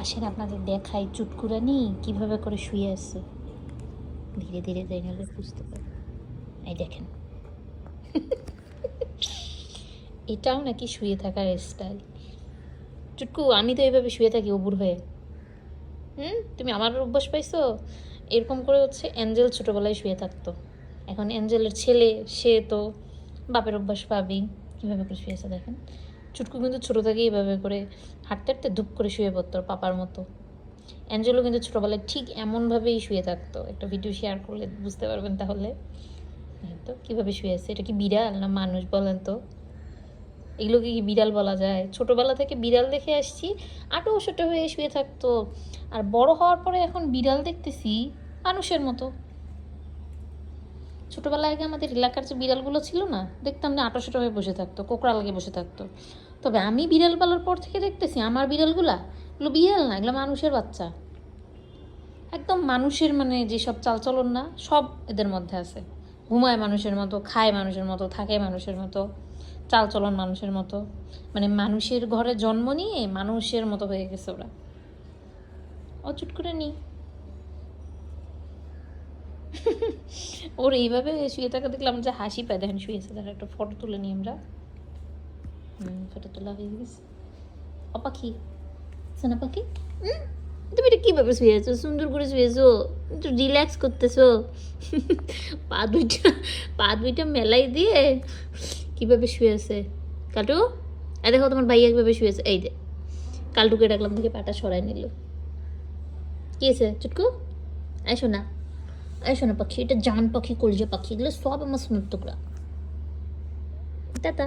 আসেন আপনাদের দেখাই চুটকুরানি, কীভাবে করে শুয়ে আছে। ধীরে ধীরে যাই নাহলে বুঝতে পারবে এই দেখেন। এটাও নাকি শুয়ে থাকার স্টাইল চুটকু, আমি তো এইভাবে শুয়ে থাকি উবুর হয়ে। হুম? তুমি আমার অভ্যাস পাইছো? এরকম করে হচ্ছে অ্যাঞ্জেল ছোটোবেলায় শুয়ে থাকতো। এখন অ্যাঞ্জেলের ছেলে, সে তো বাপের অভ্যাস পাবেই। কীভাবে করে শুয়েছে দেখেন। চুটকু কিন্তু ছোটো থেকেই এভাবে করে হাঁটতে হাঁটতে ধূপ করে শুয়ে পড়তো পাপার মতো। অ্যাঞ্জেলও কিন্তু ছোটোবেলায় ঠিক এমনভাবেই শুয়ে থাকতো। একটা ভিডিও শেয়ার করলে বুঝতে পারবেন তাহলে। তো, কীভাবে শুয়ে আছে? এটা কি বিড়াল না মানুষ বলেন তো? এগুলোকে কি বিড়াল বলা যায়? ছোটোবেলা থেকে বিড়াল দেখে আসছি, আটো ওষুটো হয়ে শুয়ে থাকতো। আর বড় হওয়ার পরে এখন বিড়াল দেখতেছি মানুষের মতো। ছোটোবেলায় আগে আমাদের এলাকার যে বিড়ালগুলো ছিল না, দেখতাম যে আটোশোটো হয়ে বসে থাকতো কোকড়া লাগে বসে থাকতো। তবে আমি বিড়াল পালার পর থেকে দেখতেছি আমার বিড়ালগুলা এগুলো বিড়াল না, এগুলো মানুষের বাচ্চা। একদম মানুষের মানে যেসব চালচলন না, সব এদের মধ্যে আছে। ঘুমায় মানুষের মতো, খায় মানুষের মতো, থাকে মানুষের মতো, চালচলন মানুষের মতো। মানে মানুষের ঘরে জন্ম নিয়ে মানুষের মতো হয়ে গেছে ওরা। অচুট করে নি। ওর এইভাবে শুয়ে থাকা দেখলাম যে হাসি পায়। দেখেন শুয়েছে তার একটা ফটো তুলে নিই আমরা। ফটো তোলা হয়ে গেছে। ও পাখি। সোনা পাখি? তুমি এটা কীভাবে শুয়েছো সুন্দর করে শুয়েছো একটু রিল্যাক্স করতেছো? পা দুইটা পা দুইটা মেলাই দিয়ে কীভাবে শুয়েছে কাটু এ দেখো তোমার ভাই একভাবে শুয়েছে এই যে, কালটুকে ডাকলাম থেকে পাটা সরাই নিল। কি আছে চুটকু? এসো না। এসো না পাখি এটা জান পাখি কলজা পাখি এগুলো সব আমার সোনার টুকরা টাটা।